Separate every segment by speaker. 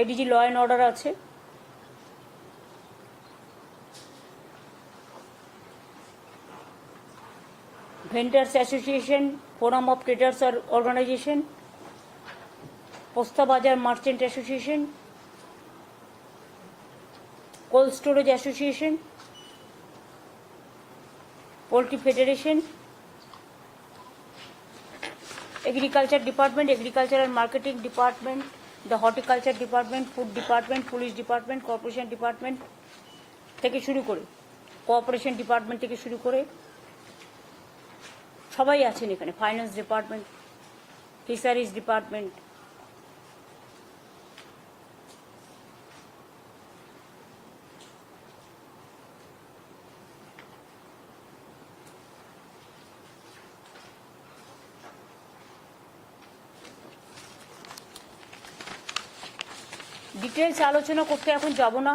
Speaker 1: ADG law and order আছে। Vendors association forum of traders organisation Posta Bazar merchant association cold storage association poultry federation agriculture department agriculture and marketing department the horticulture department food department police department corporation department থেকে শুরু করে cooperation department থেকে শুরু করে সবাই আছেন এখানে finance department fisheries department details আলোচনা করতে এখন যাব না,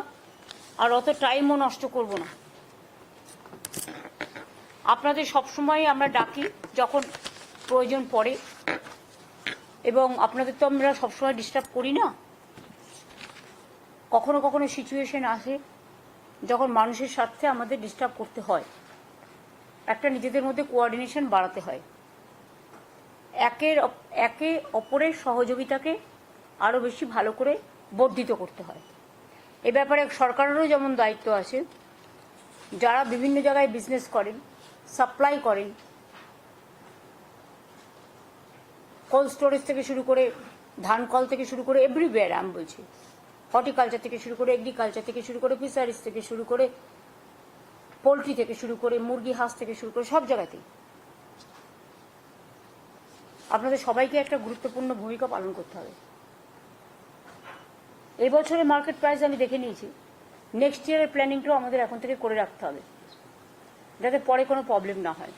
Speaker 1: আর অত টাইমও নষ্ট করব না। আপনাদের সবসময় আমরা ডাকি যখন প্রয়োজন পড়ে, এবং আপনাদের তো আমরা সবসময় ডিস্টার্ব করি না। কখনো কখনো সিচুয়েশন আসে যখন মানুষের স্বার্থে আমাদের ডিস্টার্ব করতে হয়। একটা নিজেদের মধ্যে কোঅর্ডিনেশন বাড়াতে হয়। একের একে অপরের সহযোগিতাকে আরও বেশি ভালো করে বর্ধিত করতে হয়। এ ব্যাপারে সরকারেরও যেমন দায়িত্ব আছে, যারা বিভিন্ন জায়গায় বিজনেস করেন সাপ্লাই করেন কোল্ড স্টোরেজ থেকে শুরু করে ধান কল থেকে শুরু করে এভরিওয়্যার আমি বলছি। হর্টিকালচার থেকে শুরু করে এগ্রিকালচার থেকে শুরু করে ফিশারিজ থেকে শুরু করে পোলট্রি থেকে শুরু করে মুরগি, হাঁস থেকে শুরু করে সব জায়গাতেই। আপনাদের সবাইকে একটা গুরুত্বপূর্ণ ভূমিকা পালন করতে হবে। এই বছরের মার্কেট প্রাইস আমি দেখে নিয়েছি। নেক্সট ইয়ারের প্ল্যানিংটাও আমাদের এখন থেকে করে রাখতে হবে, যাতে পরে কোনো প্রবলেম না হয়।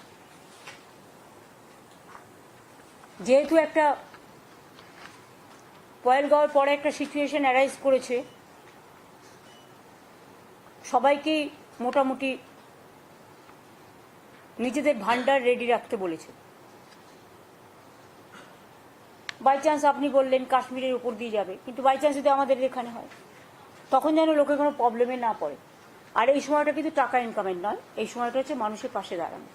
Speaker 1: যেহেতু একটা পয়েলগাঁওয়ের পরে একটা সিচুয়েশন অ্যারাইজ করেছে সবাইকেই মোটামুটি নিজেদের ভান্ডার রেডি রাখতে বলেছে। বাই চান্স আপনি বললেন কাশ্মীরের উপর দিয়ে যাবে, কিন্তু বাই চান্স যদি আমাদের এখানে হয়, তখন যেন লোকে কোনো প্রবলেমে না পড়ে। আর এই সময়টা কিন্তু টাকা ইনকামের নয়, এই সময়টা হচ্ছে মানুষের পাশে দাঁড়ানো।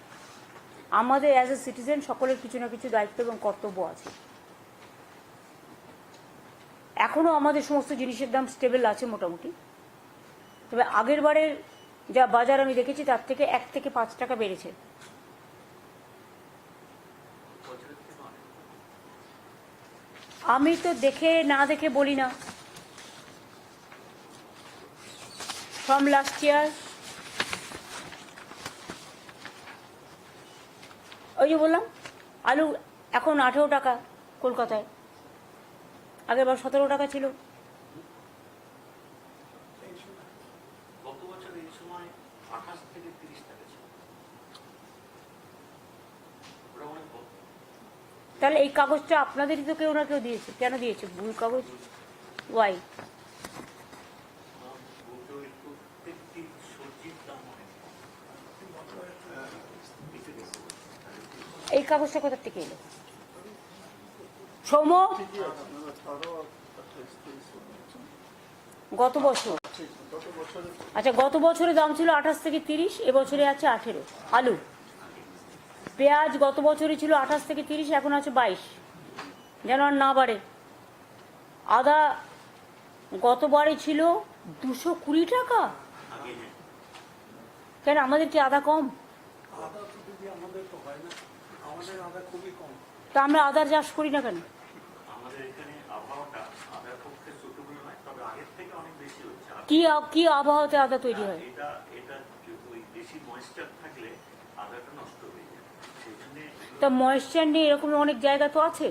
Speaker 1: আমাদের অ্যাজ এ সিটিজেন সকলের কিছু না কিছু দায়িত্ব এবং কর্তব্য আছে। এখনও আমাদের সমস্ত জিনিসের দাম স্টেবল আছে মোটামুটি। তবে আগের বারের যা বাজার আমি দেখেছি, তার থেকে এক থেকে পাঁচ টাকা বেড়েছে। আমি তো দেখে, না দেখে বলি না। ফ্রম লাস্ট ইয়ার ওই যে বললাম, আলু এখন আঠেরো টাকা কলকাতায়। আগের বার সতেরো টাকা ছিল
Speaker 2: গত বছর এই সময় আঠাশ থেকে তিরিশ টাকা ছিল ওটা অনেক কম।
Speaker 1: তাহলে এই কাগজটা আপনাদেরই তো কেউ না কেউ দিয়েছে। কেন দিয়েছে? ভুল কাগজ? ওয়াই। এই কাগজটা কোথা থেকে এলো? সৌম? গত বছর। আচ্ছা গত বছরে দাম ছিল আঠাশ থেকে তিরিশ, এবছরে আছে আঠেরো। আলু? পেঁয়াজ গত বছরই ছিল আঠাশ থেকে তিরিশ, এখন আছে বাইশ। যেন আর না বাড়ে। আদা গতবারে ছিল দুশো কুড়ি টাকা। কেন? আমাদের কি আদা কম?
Speaker 3: তো
Speaker 1: আমরা আদার চাষ করি না কেন? কি কি আবহাওয়াতে আদা তৈরি হয়
Speaker 2: এটা এটা ওই বেশি ময়েশ্চার থাকলে আদাটা নষ্ট হয়ে যায় সেই জন্য
Speaker 1: তা ময়েশ্চার নেই এরকম অনেক জায়গা তো আছে।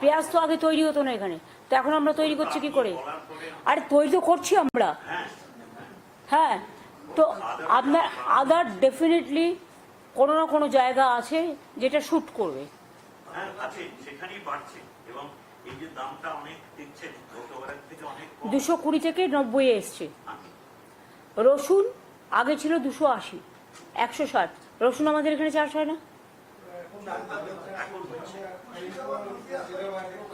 Speaker 1: পেঁয়াজ তো আগে তৈরি হতো না এখানে। তো এখন আমরা তৈরি করছি কি করে? আরে তৈরি তো করছি আমরা।
Speaker 2: হ্যাঁ
Speaker 1: তো আপনার আদার ডেফিনেটলি কোনো না কোনো জায়গা আছে যেটা শ্যুট করবে। দুশো কুড়ি থেকে নব্বই এসছে। রসুন আগে ছিল দুশো আশি, একশো ষাট। রসুন আমাদের এখানে চাষ হয় না?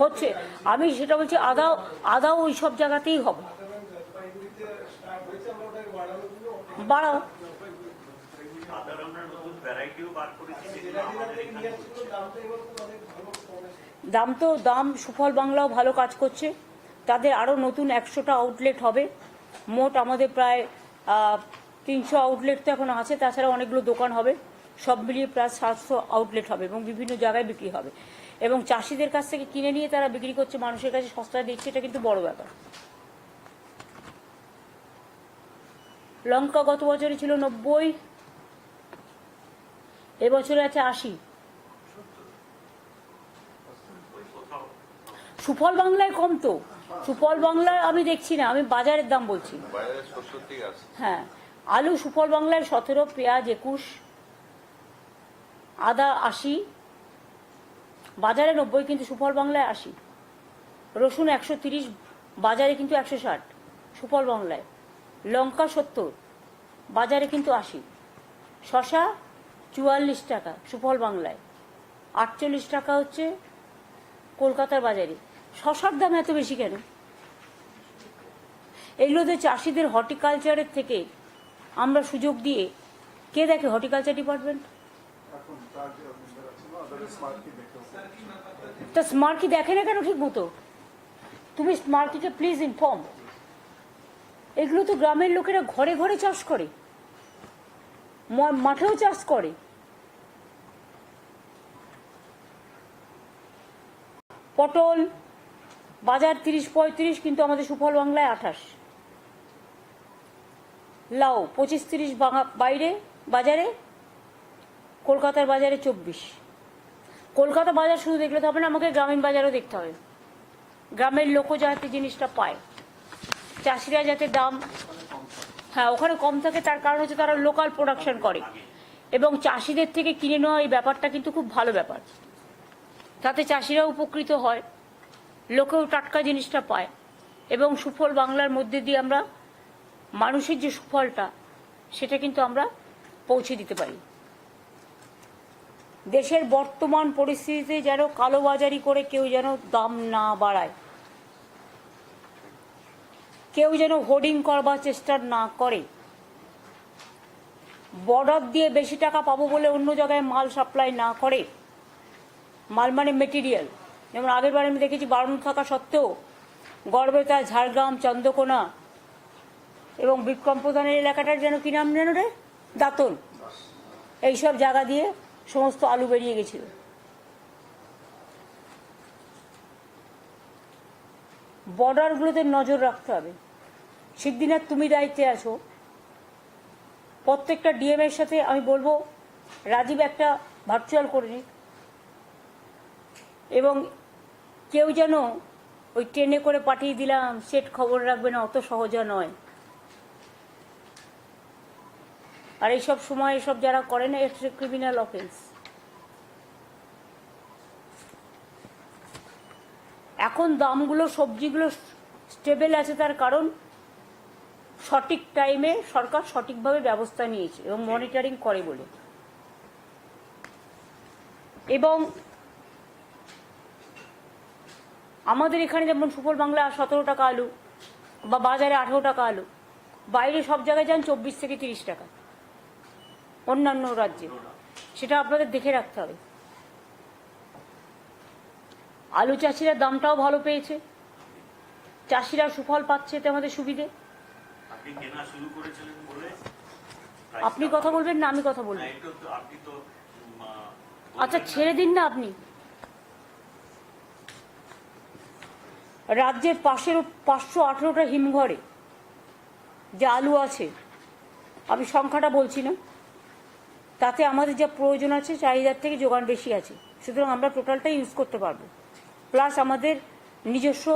Speaker 2: হচ্ছে।
Speaker 1: আমি সেটা বলছি আদাও আদাও ওই সব জায়গাতেই হবে। বাড়াও। দাম তো, দাম সুফল বাংলাও ভালো কাজ করছে। তাদের আরও নতুন একশোটা আউটলেট হবে। মোট আমাদের প্রায় তিনশো আউটলেট তো এখন আছে তাছাড়া অনেকগুলো দোকান হবে। সব মিলিয়ে প্রায় সাতশো আউটলেট হবে এবং বিভিন্ন জায়গায় বিক্রি হবে। এবং চাষিদের কাছ থেকে কিনে নিয়ে তারা বিক্রি করছে মানুষের কাছে সস্তায় দিচ্ছে এটা কিন্তু বড় ব্যাপার। লঙ্কা গত বছরে ছিল নব্বই এবছরে আছে আশি। সুফল বাংলায় কম তো। সুফল বাংলায় আমি দেখছি না আমি বাজারের দাম বলছি। হ্যাঁ। আলু সুফল বাংলায় সতেরো, পেঁয়াজ একুশ, আদা আশি, বাজারে নব্বই কিন্তু সুফল বাংলায় আশি, রসুন একশো তিরিশ, বাজারে কিন্তু একশো ষাট, সুফল বাংলায়, লঙ্কা সত্তর, বাজারে কিন্তু আশি, শশা চুয়াল্লিশ টাকা, সুফল বাংলায়, আটচল্লিশ টাকা হচ্ছে কলকাতার বাজারে। শশার দাম এত বেশি কেন? এগুলোতে চাষিদের হর্টিকালচারের থেকে আমরা সুযোগ দিয়ে কে দেখে হর্টিকালচার ডিপার্টমেন্ট?
Speaker 3: ওদের স্মার্ট কি
Speaker 1: তা স্মার্টকি দেখে না কেন ঠিক মতো? তুমি স্মার্টকিকে প্লিজ ইনফর্ম এগুলো তো গ্রামের লোকেরা ঘরে ঘরে চাষ করে। মাঠেও চাষ করে। পটল বাজার তিরিশ পঁয়ত্রিশ কিন্তু আমাদের সুফল বাংলায় আঠাশ। লাউ পঁচিশ তিরিশ বাইরে, বাজারে, কলকাতার বাজারে চব্বিশ। কলকাতা বাজার শুধু দেখলে তো হবে না, আমাকে গ্রামীণ বাজারও দেখতে হবে। গ্রামের লোকও যাতে জিনিসটা পায়। চাষিরা যাতে দাম হ্যাঁ ওখানে কম থাকে, তার কারণ হচ্ছে তারা লোকাল প্রোডাকশন করে। এবং চাষিদের থেকে কিনে নেওয়া এই ব্যাপারটা কিন্তু খুব ভালো ব্যাপার। তাতে চাষিরা উপকৃত হয়, লোকেও টাটকা জিনিসটা পায়। এবং সুফল বাংলার মধ্যে দিয়ে আমরা মানুষের যে সুফলটা, সেটা কিন্তু আমরা পৌঁছে দিতে পারি। দেশের বর্তমান পরিস্থিতিতে যেন কালোবাজারি করে কেউ যেন দাম না বাড়ায়, কেউ যেন হোর্ডিং করবার চেষ্টা না করে বর্ডার দিয়ে বেশি টাকা পাবো বলে অন্য জায়গায় মাল সাপ্লাই না করে, মাল মানে মেটেরিয়াল যেমন আগের বার আমি দেখেছি বারণ থাকা সত্ত্বেও গড়বেতা, ঝাড়গ্রাম, চন্দ্রকোনা এবং বিক্রম প্রধানের এলাকাটার যেন কি নাম যেন রে? দাঁতন। এইসব জায়গা দিয়ে সমস্ত আলু বেরিয়ে গেছিল। বর্ডারগুলোতে নজর রাখতে হবে। সিদ্ধিনাথ তুমি দায়িত্বে আছো। প্রত্যেকটা ডিএম এর সাথে আমি বলব, রাজীব একটা ভার্চুয়াল করে নিক। এবং কেউ যেন ওই ট্রেনে করে পাঠিয়ে দিলাম সেট খবর রাখবে না, অত সহজা নয়। আর এইসব সময় এসব যারা করে না এটা ক্রিমিনাল অফেন্স এখন দামগুলো, সবজিগুলো স্টেবল আছে তার কারণ সঠিক টাইমে সরকার সঠিকভাবে ব্যবস্থা নিয়েছে এবং মনিটরিং করে বলে। এবং আমাদের এখানে যেমন সুফল বাংলা সতেরো টাকা আলু বা বাজারে আঠেরো টাকা আলু, বাইরে সব জায়গায় যান চব্বিশ থেকে তিরিশ টাকা। অন্যান্য রাজ্যে। সেটা আপনাদের দেখে রাখতে হবে। আলু চাষিরা দামটাও ভালো পেয়েছে। চাষিরা সুফল পাচ্ছে এতে আমাদের সুবিধে।
Speaker 2: আপনি
Speaker 1: কথা বলবেন না আমি কথা বলব। আচ্ছা ছেড়ে দিন না আপনি। রাজ্যের পাশের পাঁচশো আঠেরোটা হিমঘরে যে আলু আছে আমি সংখ্যাটা বলছি না। তাতে আমাদের যা প্রয়োজন আছে, চাহিদার থেকে যোগান বেশি আছে। সুতরাং আমরা টোটালটাই ইউজ করতে পারব। প্লাস আমাদের নিজস্ব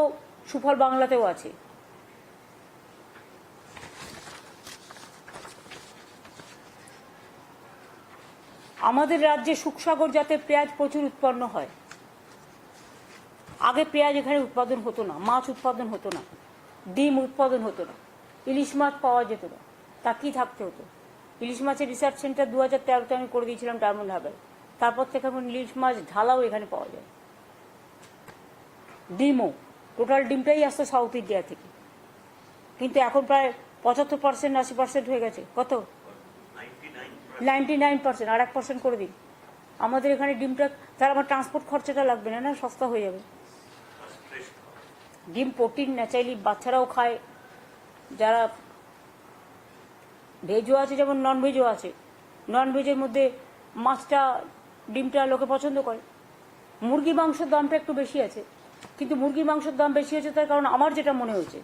Speaker 1: সুফল বাংলাতেও আছে। আমাদের রাজ্যে সুখসাগর যাতে পেঁয়াজ প্রচুর উৎপন্ন হয়। আগে পেঁয়াজ এখানে উৎপাদন হতো না, মাছ উৎপাদন হতো না, ডিম উৎপাদন হতো না, ইলিশ মাছ পাওয়া যেত না, তা কি থাকতে হতো? ইলিশ মাছের রিসার্চ সেন্টার দু হাজার তেরোতে আমি করে দিয়েছিলাম ডায়মন্ড হারবার। তারপর থেকে এখন ইলিশ মাছ ঢালাও এখানে পাওয়া যায়। ডিমও টোটাল ডিমটাই আসতো সাউথ ইন্ডিয়া থেকে। কিন্তু এখন প্রায় পঁচাত্তর পার্সেন্ট আশি পার্সেন্ট হয়ে গেছে। কত?
Speaker 2: নাইনটি নাইন
Speaker 1: পার্সেন্ট আর এক পার্সেন্ট করে দিন। আমাদের এখানে ডিমটা, তার আমার ট্রান্সপোর্ট খরচাটা লাগবে না না? সস্তা হয়ে যাবে। ডিম প্রোটিন ন্যাচারালি বাচ্চারাও খায়। যারা ভেজও আছে, যেমন নন ভেজও আছে। নন ভেজের মধ্যে মাছটা, ডিমটা লোকে পছন্দ করে। মুরগি মাংসের দামটা একটু বেশি আছে। কিন্তু মুরগি মাংসের দাম বেশি আছে তার কারণ আমার যেটা মনে হয়েছে,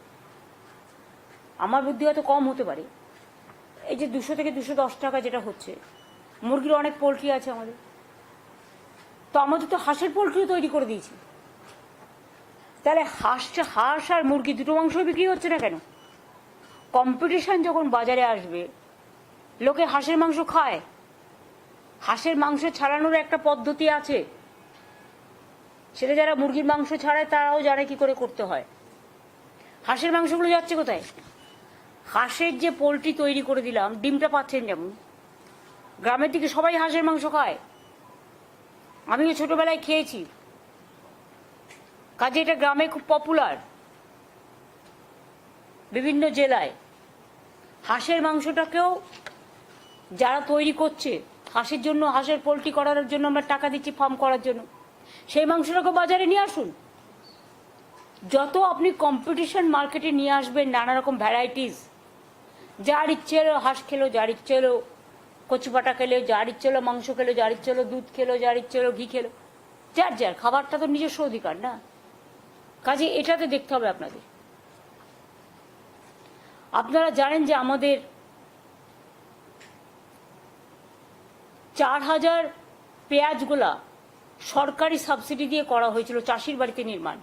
Speaker 1: আমার বুদ্ধি হয়তো কম হতে পারে। এই যে দুশো থেকে দুশো দশ টাকা যেটা হচ্ছে, মুরগির অনেক পোলট্রি আছে আমাদের। তো আমাদের তো হাঁসের পোলট্রিও তৈরি করে দিয়েছি। তাহলে হাঁসটা হাঁস আর মুরগি দুটো মাংস বিক্রি হচ্ছে না কেন? কম্পিটিশন যখন বাজারে আসবে, লোকে হাঁসের মাংস খায়। হাঁসের মাংস ছাড়ানোর একটা পদ্ধতি আছে। সেটা যারা মুরগির মাংস ছাড়ায়, তারাও জানে কি করে করতে হয়। হাঁসের মাংসগুলো যাচ্ছে কোথায়? হাঁসের যে পোলট্রি তৈরি করে দিলাম, ডিমটা পাচ্ছেন যেমন। গ্রামের দিকে সবাই হাঁসের মাংস খায়। আমিও ছোটবেলায় খেয়েছি। কাজে এটা গ্রামে খুব পপুলার বিভিন্ন জেলায়। হাঁসের মাংসটাকেও যারা তৈরি করছে, হাঁসের জন্য, হাঁসের পোলট্রি করার জন্য আমরা টাকা দিচ্ছি ফার্ম করার জন্য। সেই মাংসটাকে বাজারে নিয়ে আসুন। যত আপনি কম্পিটিশন মার্কেটে নিয়ে আসবেন, নানা রকম ভ্যারাইটিস যার ইচ্ছে এলো হাঁস খেলো, যার ইচ্ছে এলো কচুপাটা খেলো, যার ইচ্ছে এলো মাংস খেলো, যার ইচ্ছে এলো দুধ খেলো, যার ইচ্ছে এলো ঘি খেলো। যার যার, খাবারটা তো নিজস্ব অধিকার না? কাজে এটাতে দেখতে হবে আপনাদের। আপনারা জানেন যে আমাদের চার হাজার পেঁয়াজগুলা সরকারি সাবসিডি দিয়ে করা হয়েছিল চাষির বাড়িতে নির্মাণ।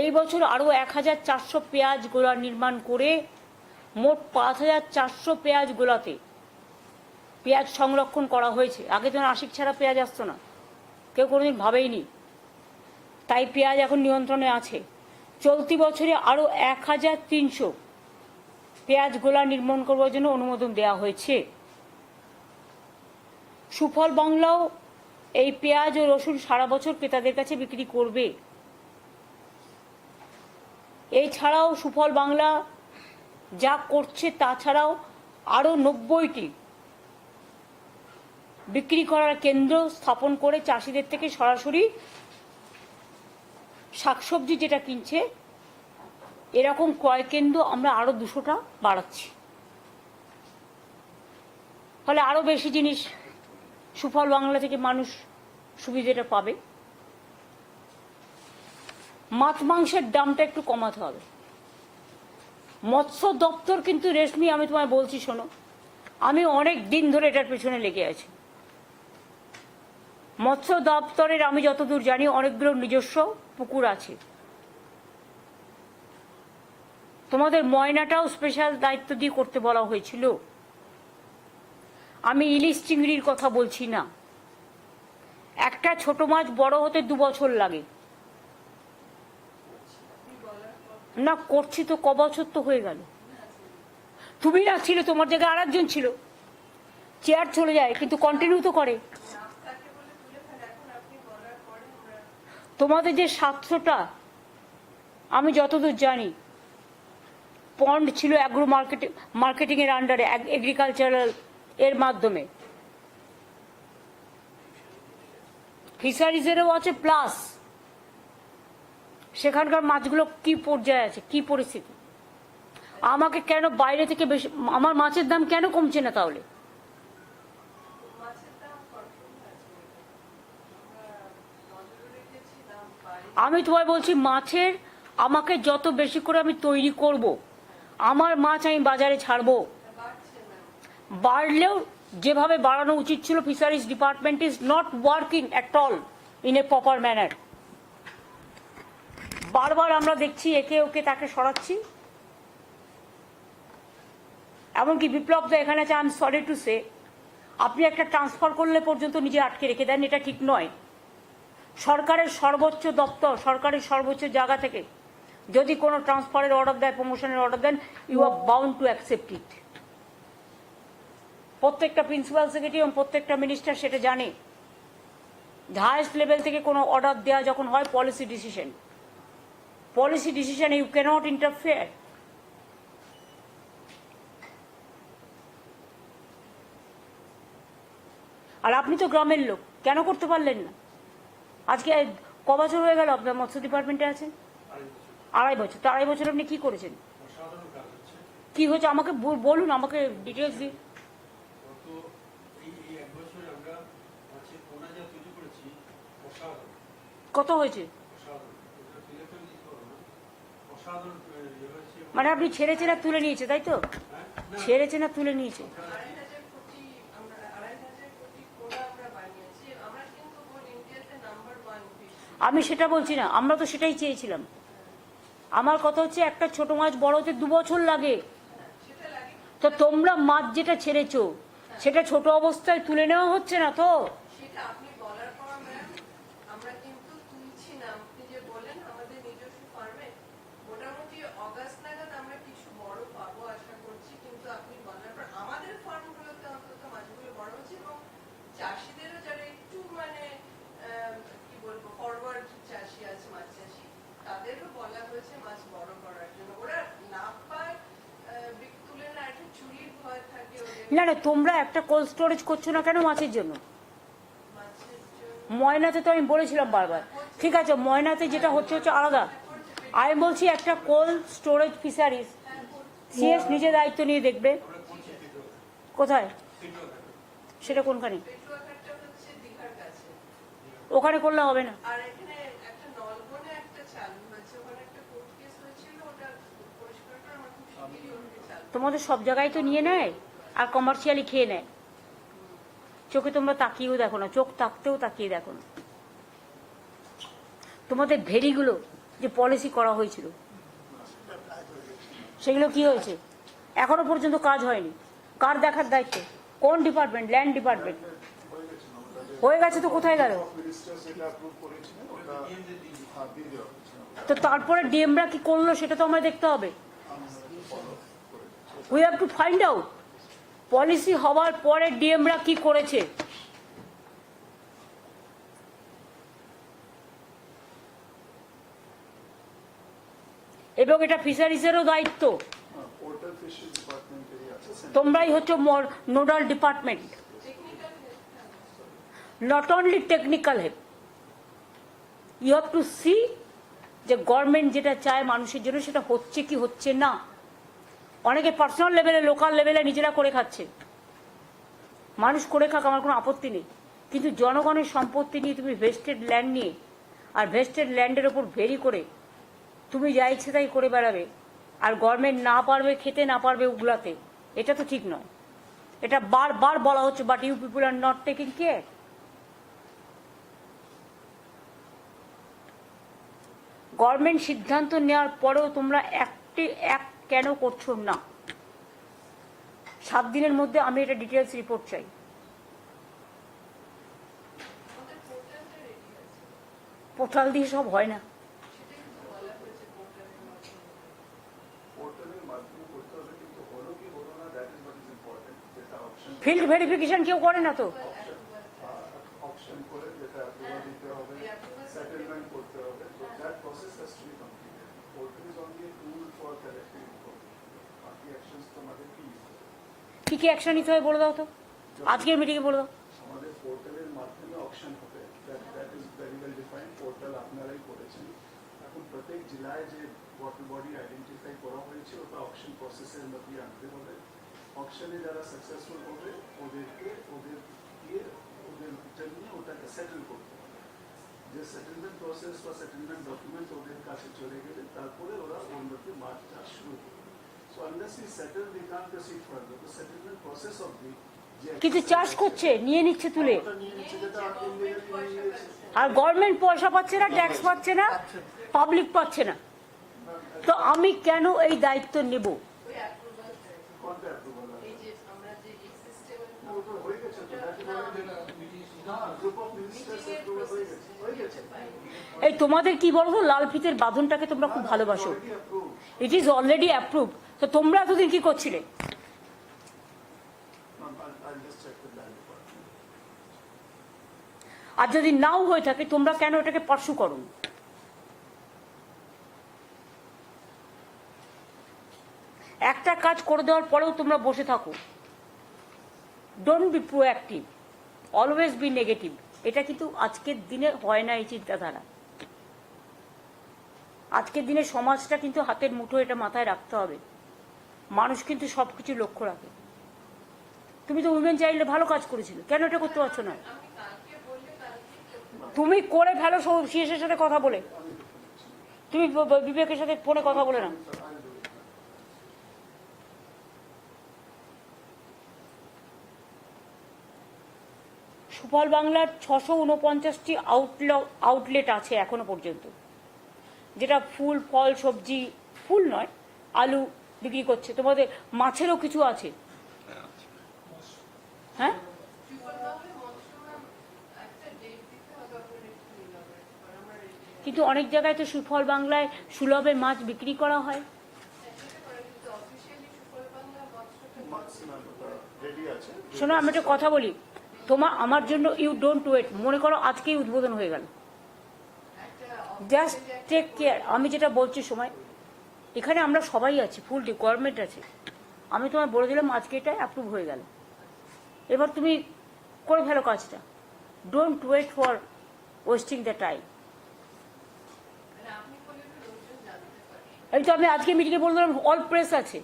Speaker 1: এই বছর আরও এক হাজার চারশো পেঁয়াজ গোলা নির্মাণ করে মোট পাঁচ হাজার চারশো পেঁয়াজ গোলাতে পেঁয়াজ সংরক্ষণ করা হয়েছে। আগে তো আশিক ছাড়া পেঁয়াজ আসতো না। কেউ কোনোদিন ভাবেইনি। তাই পেঁয়াজ এখন নিয়ন্ত্রণে আছে। চলতি বছরে আরও এক হাজার তিনশো পেঁয়াজ গোলা নির্মাণ করবার জন্য অনুমোদন দেওয়া হয়েছে। সুফল বাংলাও এই পেঁয়াজ ও রসুন সারা বছর ক্রেতাদের কাছে বিক্রি করবে। এছাড়াও সুফল বাংলা যা করছে তাছাড়াও আরও নব্বইটি বিক্রি করার কেন্দ্র স্থাপন করে চাষিদের থেকে সরাসরি শাকসবজি যেটা কিনছে, এরকম ক্রয় কেন্দ্র আমরা আরও দুশোটা বাড়াচ্ছি। ফলে আরও বেশি জিনিস, সুফল বাংলা থেকে মানুষ সুবিধাটা পাবে। মাছ মাংসের দামটা একটু কমাতে হবে। মৎস্য দপ্তর কিন্তু রেশমি, আমি তোমায় বলছি শোনো, আমি অনেক দিন ধরে এটার পেছনে লেগে আছি। মৎস্য দপ্তরের, আমি যতদূর জানি, অনেকগুলো নিজস্ব পুকুর আছে। তোমাদের ময়নাটাও স্পেশাল দায়িত্ব দিয়ে করতে বলা হয়েছিল। আমি ইলিশ চিংড়ির কথা বলছি না। একটা ছোট মাছ বড় হতে দু বছর লাগে। না, করছি তো, ক বছর তো হয়ে গেল। তুমি না ছিল, তোমার জায়গায় আর ছিল। চেয়ার চলে যায়, কিন্তু কন্টিনিউ তো করে। তোমাদের যে সাতশোটা আমি যতদূর জানি, পন্ড ছিল অ্যাগ্রো মার্কেটিং মার্কেটিং এর আন্ডারে এগ্রিকালচারাল এর মাধ্যমে। ফিশারিজেরও আছে প্লাস সেখানকার মাছগুলো কি পর্যায়ে আছে, কি পরিস্থিতি? আমাকে কেন বাইরে থেকে বেশি আমার মাছের দাম কেন কমছে না তাহলে? আমি তোমায় বলছি, মাছের আমাকে যত বেশি করে আমি তৈরি করব, আমার মাছ আমি বাজারে ছাড়বো। বাড়লেও যেভাবে বাড়ানো উচিত ছিল fisheries department is not working at all in a proper manner বারবার আমরা দেখছি, একে ওকে তাকে সরাচ্ছি। এমনকি বিপ্লব দা এখানে আছে I am sorry to say আপনি একটা ট্রান্সফার করলে পর্যন্ত নিজে আটকে রেখে দেন, এটা ঠিক নয়। সরকারের সর্বোচ্চ দপ্তর, সরকারের সর্বোচ্চ জায়গা থেকে যদি কোনো ট্রান্সফারের অর্ডার দেয় প্রমোশনের order then you are bound to accept it প্রত্যেকটা প্রিন্সিপাল সেক্রেটারি এবং প্রত্যেকটা মিনিস্টার সেটা জানে। হায়েস্ট লেভেল থেকে কোনো অর্ডার দেওয়া যখন হয় policy decision policy decision you cannot interfere আর আপনি তো গ্রামের লোক, কেন করতে পারলেন না? আজকে ক বছর হয়ে গেল আপনার মৎস্য ডিপার্টমেন্টে আছেন? আড়াই বছর। তো আড়াই বছর আপনি কি করেছেন? কি হয়েছে? আমাকে বল- বলুন আমাকে ডিটেলস দিন কত হয়েছে?
Speaker 4: না
Speaker 1: মানে আপনি ছেড়েছেন আর তুলে নিয়েছে তাই তো?
Speaker 4: হ্যাঁ? না,
Speaker 1: তুলে নিয়েছে
Speaker 5: আড়াই হাজার কোটি আমরা আড়াই হাজার কোটি কোলা আমরা বানিয়েছি আমরা কিন্তু গোল ইন্ডিয়াতে নাম্বার ওয়ান ফিশ
Speaker 1: আমি সেটা বলছি না, আমরা তো সেটাই চেয়েছিলাম। আমার কথা হচ্ছে একটা ছোট মাছ বড় হতে দু বছর লাগে। তো তোমরা মাছ যেটা ছেড়েছো, সেটা ছোট অবস্থায় তুলে নেওয়া হচ্ছে না তো
Speaker 5: সেটা আপনি বলার পর ম্যাম আমরা কিন্তু তুলছি না আপনি যে বলেন আমাদের নিজস্ব ফার্মে মোটামুটি অগাস্ট নাগাদ আমরা কিছু বড় পাবো আশা করছি কিন্তু আপনি বলার পর আমাদের ফার্মগুলোতে অন্তত মাছগুলো বড় হচ্ছে এবং চাষিদেরও যারা একটু মানে আহ, কি বলব ফরওয়ার্ড চাষি আছে মাছ চাষি তাদেরও বলা হয়েছে মাছ বড় করার জন্য ওরা না পায় আহ, বিক- তুলে না একটা চুরির ভয় থাকে ওদের
Speaker 1: না না তোমরা একটা কোল্ড স্টোরেজ করছ না কেন মাছের জন্য? ময়নাতে তো আমি বলেছিলাম বারবার। ঠিক আছে ময়নাতে যেটা হচ্ছে হচ্ছে আলাদা। আমি বলছি একটা কোল্ড স্টোরেজ ফিশারিজ সিএস নিজে দায়িত্ব নিয়ে দেখবে। কোথায়? সেটা কোনখানে? ওখানে করলে হবে না। তোমাদের সব জায়গায় তো নিয়ে নেয়? আর কমার্শিয়ালি খেয়ে নেয়। চোখে তোমরা তাকিয়েও দেখো না, চোখ তাকতেও তাকিয়ে দেখো না। তোমাদের ভেরিগুলো যে পলিসি করা হয়েছিল, সেগুলো কি হয়েছে? এখনও পর্যন্ত কাজ হয়নি। কার দেখার দায়িত্ব? কোন ডিপার্টমেন্ট ল্যান্ড ডিপার্টমেন্ট
Speaker 3: হয়ে গেছে
Speaker 1: তো কোথায় গেল? তো তারপরে ডিএমরা কি করল সেটা তো আমায় দেখতে হবে। We have to find out policy হওয়ার পরে ডিএমরা কি করেছে? এবং এটা ফিশারিজেরও দায়িত্ব। তোমরাই হচ্ছে nodal department. Not only technical help you have to see যে গভর্নমেন্ট যেটা চায় মানুষের জন্য সেটা হচ্ছে কি হচ্ছে না। অনেকে পার্সোনাল লেভেলে লোকাল লেভেলে নিজেরা করে খাচ্ছে। মানুষ করে খাক, আমার কোনো আপত্তি নেই। কিন্তু জনগণের সম্পত্তি নিয়ে তুমি ভেস্টেড ল্যান্ড নিয়ে আর ভেস্টেড ল্যান্ডের ওপর ভেরি করে তুমি যা ইচ্ছে তাই করে বেড়াবে। আর গভর্নমেন্ট না পারবে, খেতে না পারবে উগলাতে, এটা তো ঠিক নয়। এটা বারবার বলা হচ্ছে but you people are not taking care government সিদ্ধান্ত নেওয়ার পরেও তোমরা একটি, এক কেন করছ না? সাত দিনের মধ্যে আমি এটা ডিটেলস রিপোর্ট চাই। পোর্টাল দিয়ে সব হয় না। ফিল্ড ভেরিফিকেশন কেউ করে না তো?
Speaker 3: সেটেলমেন্ট করতে হবে that process has to be completed only tool কি
Speaker 1: কি অ্যাকশন নিতে হবে বলে দাও তো? আজকের মিটিংয়ে বলে দাও।
Speaker 3: আমাদের আপনারাই করেছেন। এখন প্রত্যেক জেলায় যে বডি আইডেন্টিফাই করা হয়েছে, ওটা অপশন প্রসেসের মধ্যে আনতে হবে। অপশনে যারা সাকসেসফুল হবে, ওদেরকে, ওদের দিয়ে, ওদের জন্য ওটাকে সেটেল করতে যে সেটেলমেন্ট প্রসেস বা সেটেলমেন্ট ডকুমেন্ট ওদের কাছে চলে গেলে তারপরে ওরা ওর মধ্যে চাষ শুরু করবে। So unless we settle we can't proceed further the settlement process of the
Speaker 1: কিন্তু চাষ করছে নিয়ে নিচ্ছে তুলে। আর গভর্নমেন্ট পয়সা পাচ্ছে না ট্যাক্স পাচ্ছে না পাবলিক পাচ্ছে না। তো আমি কেন এই দায়িত্ব নেব?
Speaker 3: কোনটা
Speaker 5: এই
Speaker 1: তোমাদের কি বলতো? লাল ফিতের বাঁধনটাকে তোমরা খুব ভালোবাসো। ইট ইজ অলরেডি অ্যাপ্রুভ তো তোমরা এতদিন কি করছিলে? আর যদি নাও হয়ে থাকে, তোমরা কেন এটাকে পার্সু করো? একটা কাজ করে দেওয়ার পরেও তোমরা বসে থাকো। Don't be proactive always be negative এটা কিন্তু আজকের দিনে হয় না এই চিন্তাধারা। আজকের দিনে সমাজটা কিন্তু হাতের মুঠো এটা মাথায় রাখতে হবে। মানুষ কিন্তু সব কিছু লক্ষ্য রাখে। তুমি তো উইমেন চাইল্ডে ভালো কাজ করেছিল। কেন এটা করতে পারছ না। তুমি করে ফেলো সব সিএসের সাথে কথা বলে। তুমি বিবেকের সাথে ফোনে কথা বলে না। সুফল বাংলার ছশো উনপঞ্চাশটি আউটল আউটলেট আছে এখনও পর্যন্ত। যেটা ফুল, ফল, সবজি, ফুল নয়, আলু বিক্রি করছে। তোমাদের মাছেরও কিছু আছে? হ্যাঁ। কিন্তু অনেক জায়গায় তো সুফল বাংলায় সুলভে মাছ বিক্রি করা হয়। শোনো আমি একটা কথা বলি। তোমার আমার জন্য ইউ ডোন্ট ওয়েট মনে করো আজকেই উদ্বোধন হয়ে গেল। জাস্ট টেক কেয়ার আমি যেটা বলছি সময়, এখানে আমরা সবাই আছি ফুল রিকোয়ারমেন্ট আছে। আমি তোমায় বলে দিলাম আজকে এটা অ্যাপ্রুভ হয়ে গেল। এবার তুমি করে ফেলো কাজটা। Don't wait for wasting the time এই তো আমি আজকে মিটিংয়ে বললাম অল প্রেস আছে।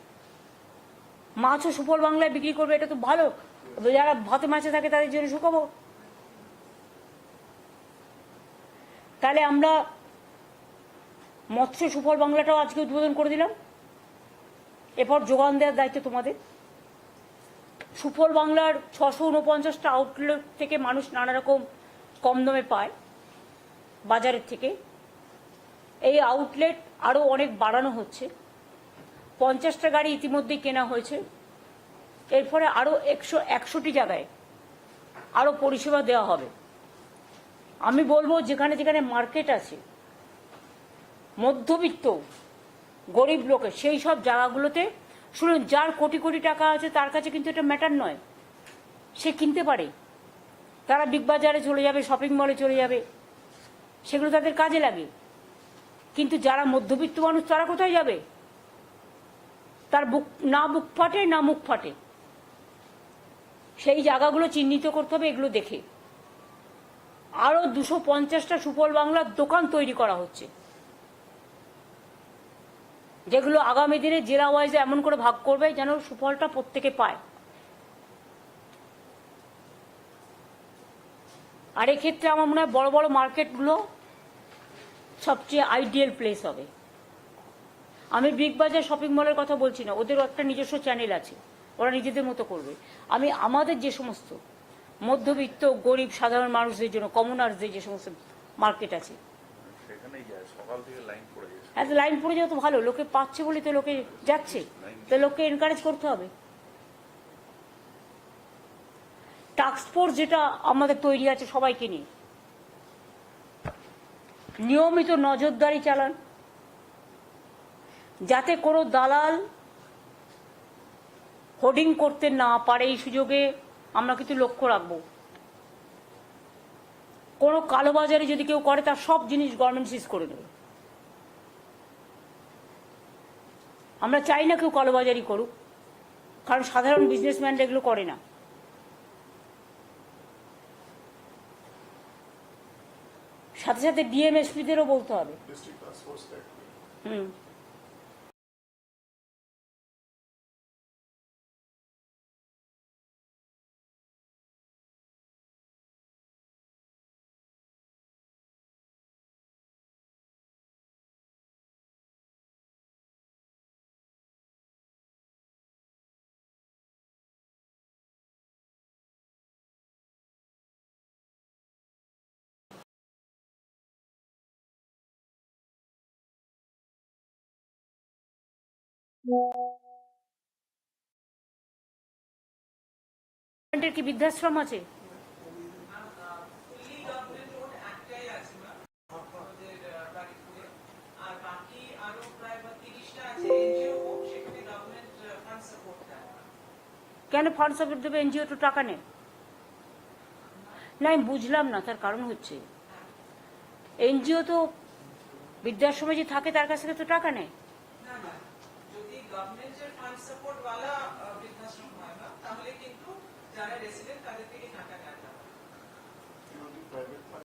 Speaker 1: মাছও সুফল বাংলায় বিক্রি করবে, এটা তো ভালো। যারা ভাতে মাছে থাকে তাদের জন্য শুকাবো। তাহলে আমরা মৎস্য সুফল বাংলাটাও আজকে উদ্বোধন করে দিলাম। এরপর যোগান দেওয়ার দায়িত্ব তোমাদের। সুফল বাংলার ছশো উনপঞ্চাশটা আউটলেট থেকে মানুষ নানা রকম কম দামে পায় বাজারের থেকে। এই আউটলেট আরও অনেক বাড়ানো হচ্ছে। পঞ্চাশটা গাড়ি ইতিমধ্যেই কেনা হয়েছে। এরপরে আরও একশো, একশোটি জায়গায় আরও পরিষেবা দেওয়া হবে। আমি বলব যেখানে যেখানে মার্কেট আছে, মধ্যবিত্ত, গরিব লোকের, সেই সব জায়গাগুলোতে শুনুন, যার কোটি কোটি টাকা আছে তার কাছে কিন্তু এটা ম্যাটার নয়। সে কিনতে পারে। তারা বিগ বাজারে চলে যাবে শপিং মলে চলে যাবে। সেগুলো তাদের কাজে লাগে। কিন্তু যারা মধ্যবিত্ত মানুষ, তারা কোথায় যাবে? তার বুক না বুক ফাটে, না মুখ ফাটে। সেই জায়গাগুলো চিহ্নিত করতে হবে, এগুলো দেখে। আরও দুশো পঞ্চাশটা সুফল বাংলার দোকান তৈরি করা হচ্ছে। যেগুলো আগামী দিনে জেলা ওয়াইজে এমন করে ভাগ করবে যেন সুফলটা প্রত্যেকে পায়। আর এক্ষেত্রে আমার মনে হয় বড় বড় মার্কেটগুলো সবচেয়ে আইডিয়াল প্লেস হবে। আমি বিগ বাজার শপিং মলের কথা বলছি না, ওদের একটা নিজস্ব চ্যানেল আছে। ওরা নিজেদের মতো করবে। আমি আমাদের যে সমস্ত মধ্যবিত্ত গরিব সাধারণ মানুষদের জন্য কমনার্সদের যে সমস্ত মার্কেট আছে
Speaker 6: যায় লাইন পড়ে
Speaker 1: লাইন পড়ে যাওয়া তো ভালো লোকে পাচ্ছে বলে তো লোকে যাচ্ছে। তো লোককে এনকারেজ করতে হবে। টাস্ক ফোর্স যেটা আমাদের তৈরি আছে সবাইকে নিয়ে। নিয়মিত নজরদারি চালান। যাতে কোনো দালাল হোর্ডিং করতে না পারে এই সুযোগে আমরা কিন্তু লক্ষ্য রাখব। কোনো কালোবাজারে যদি কেউ করে তার সব জিনিস গভর্নমেন্ট সিজ করে দেবে। আমরা চাই না কেউ কালোবাজারি করুক কারণ সাধারণ বিজনেসম্যানরা এগুলো করে না। সাথে সাথে ডিএমএসপিদেরও বলতে হবে। হুম।
Speaker 7: ফান্ড সাপোর্ট দেয়
Speaker 1: কেন ফান্ড সাপোর্ট দেবে এনজিও তো টাকা নেই না, আমি বুঝলাম না, তার কারণ হচ্ছে। এনজিও তো বৃদ্ধাশ্রমে যে থাকে, তার কাছ থেকে তো টাকা নেয়।
Speaker 7: গভর্নমেন্টের ফান্ড সাপোর্ট ওয়ালা বৃদ্ধাশ্রম হয় না তাহলে কিন্তু যারা রেসিডেন্ট তাদের থেকে টাকা
Speaker 3: প্রাইভেট